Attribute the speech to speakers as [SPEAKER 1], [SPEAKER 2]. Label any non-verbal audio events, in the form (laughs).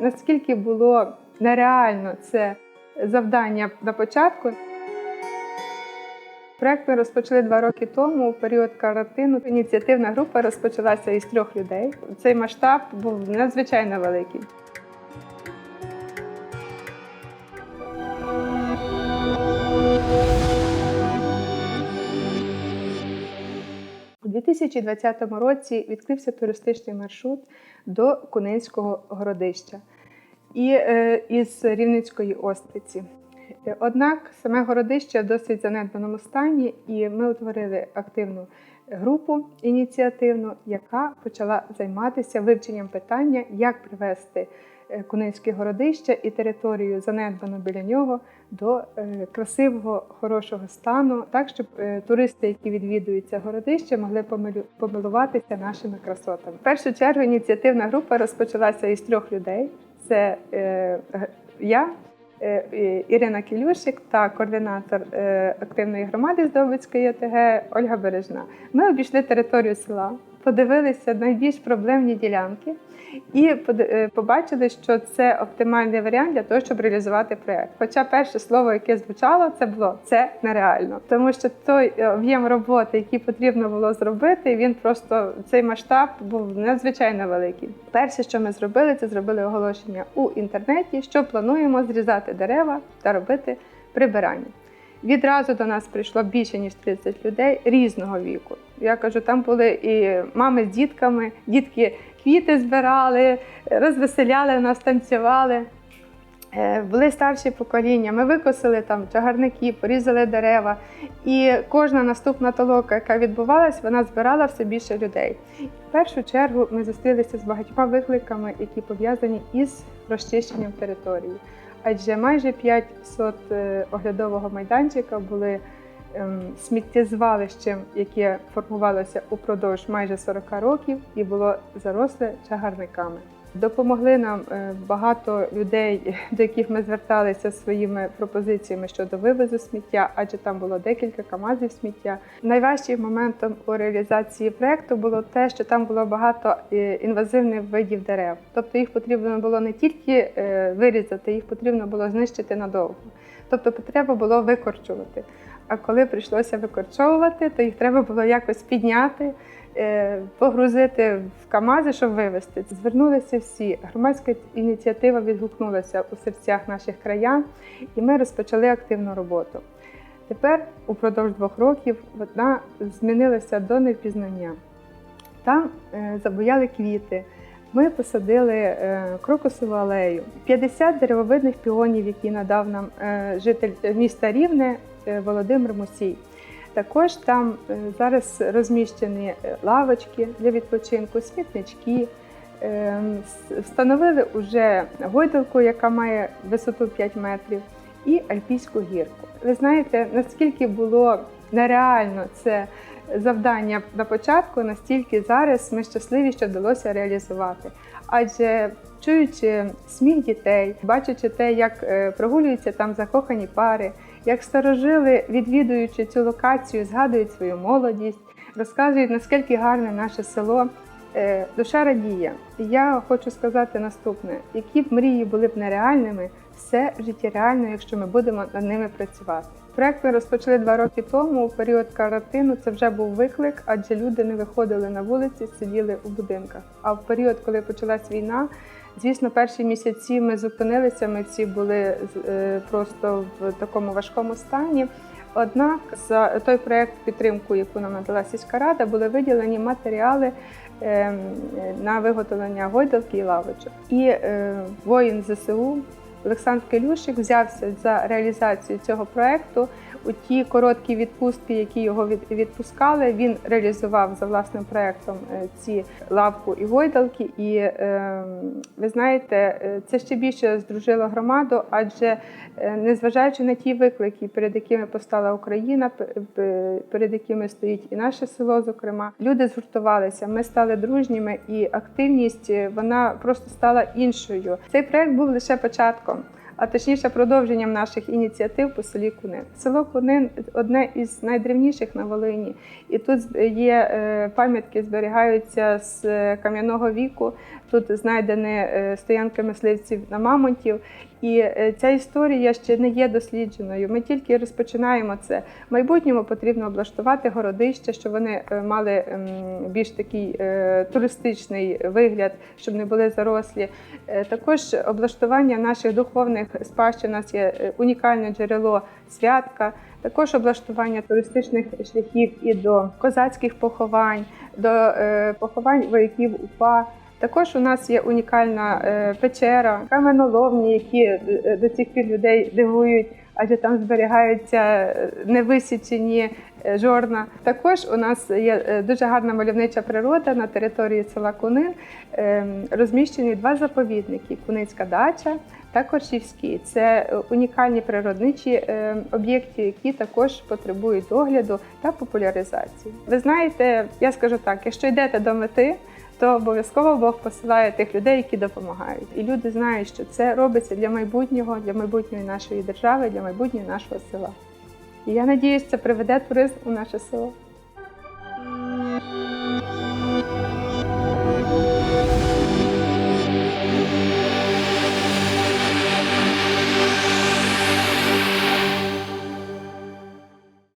[SPEAKER 1] наскільки було нереально це завдання на початку. Проект ми розпочали два роки тому, у період карантину. Ініціативна група розпочалася із трьох людей. Цей масштаб був надзвичайно великий. 2020 році відкрився туристичний маршрут до Кунинського городища і е, із Рівницької Остриці. Е, Однак саме городище в досить занедбаному стані, і ми утворили активну групу ініціативну, яка почала займатися вивченням питання, як привести Кунинське городище і територію занедбану біля нього до е, красивого, хорошого стану, так щоб е, туристи, які відвідують це городище, могли помилуватися нашими красотами. В першу чергу ініціативна група розпочалася із трьох людей: це е, я. е, Ірина Кілюшик та координатор е, активної громади з Довбицької ОТГ Ольга Бережна. Ми обійшли територію села, подивилися найбільш проблемні ділянки і е, побачили, що це оптимальний варіант для того, щоб реалізувати проект. Хоча перше слово, яке звучало, це було це нереально, тому що той е, об'єм роботи, який потрібно було зробити, він просто цей масштаб був надзвичайно великий. Перше, що ми зробили, це зробили оголошення у інтернеті, що плануємо зрізати дерева та робити прибирання. Відразу до нас прийшло більше ніж 30 людей різного віку. Я кажу, там були і мами з дітками, дітки квіти збирали, розвеселяли нас, танцювали. Е, Були старші покоління. Ми викосили там чагарники, порізали дерева. І кожна наступна толока, яка відбувалась, вона збирала все більше людей. В першу чергу ми зустрілися з багатьма викликами, які пов'язані із розчищенням території. Адже майже 500 е, оглядового майданчика були сміттєзвалищем, яке формувалося упродовж майже 40 років і було заросле чагарниками. Допомогли нам е, багато людей, (laughs) до яких ми зверталися своїми пропозиціями щодо вивозу сміття, адже там було декілька камазів сміття. Найважчим моментом у реалізації проекту було те, що там було багато е, інвазивних видів дерев. Тобто їх потрібно було не тільки е, вирізати, їх потрібно було знищити надовго. Тобто треба було викорчувати. А коли прийшлося викорчовувати, то їх треба було якось підняти, е, погрузити в КАМАЗи, щоб вивезти. Звернулися всі. Громадська ініціатива відгукнулася у серцях наших краян, і ми розпочали активну роботу. Тепер, упродовж двох років, вона змінилася до невпізнання. Там е, забуяли квіти. Ми посадили е, крокусову алею, 50 деревовидних піонів, які надав нам житель міста Рівне Володимир Мусій. Також там е, зараз розміщені е, лавочки для відпочинку, смітнички. Е, Встановили вже гойдалку, яка має висоту 5 метрів, і альпійську гірку. Ви знаєте, наскільки було нереально це завдання на початку, настільки зараз ми щасливі, що вдалося реалізувати. Адже чуючи сміх дітей, бачачи те, як е, прогулюються там закохані пари, як старожили, відвідуючи цю локацію, згадують свою молодість, розказують, наскільки гарне наше село. Е, Душа радіє. Я хочу сказати наступне: які б мрії були б нереальними, все в житті реально, якщо ми будемо над ними працювати. Проект ми розпочали два роки тому. У період карантину це вже був виклик, адже люди не виходили на вулиці, сиділи у будинках. А в період, коли почалась війна, звісно, перші місяці ми зупинилися. Ми всі були е, просто в такому важкому стані. Однак за той проект підтримку, яку нам надала сільська рада, були виділені матеріали ем, на виготовлення гойдалки і лавочок. І е, воїн ЗСУ Олександр Келюшик взявся за реалізацію цього проекту. У ті короткі відпустки, які його від- відпускали, він реалізував за власним проектом е, ці лавку і гойдалки. І е, ви знаєте, е, це ще більше здружило громаду, адже е, незважаючи на ті виклики, перед якими постала Україна, перед якими стоїть і наше село, зокрема, люди згуртувалися. Ми стали дружніми, і активність вона просто стала іншою. Цей проект був лише початком. А точніше продовженням наших ініціатив по селі Кунин. Село Кунин одне із найдревніших на Волині, і тут є е, пам'ятки, зберігаються з е, кам'яного віку. Тут знайдені е, стоянки мисливців на мамонтів. І е, ця історія ще не є дослідженою. Ми тільки розпочинаємо це. В майбутньому потрібно облаштувати городища, щоб вони е, мали ем, більш такий е, туристичний вигляд, щоб не були зарослі. Також облаштування наших духовних спадщин. У нас є унікальне джерело святка. Також облаштування туристичних шляхів і до козацьких поховань, до поховань вояків УПА. Також у нас є унікальна е, печера, каменоломні, які е, до цих пір людей дивують, адже там зберігаються е, невисічені жорна. Також у нас є дуже гарна мальовнича природа на території села Кунин. Розміщені два заповідники: Кунинська дача та Коршівський. Це унікальні природничі об'єкти, які також потребують догляду та популяризації. Ви знаєте, я скажу так: якщо йдете до мети, то обов'язково Бог посилає тих людей, які допомагають. І люди знають, що це робиться для майбутнього, для майбутньої нашої держави, для майбутнього нашого села. І я надіюсь, це приведе туризм у наше село.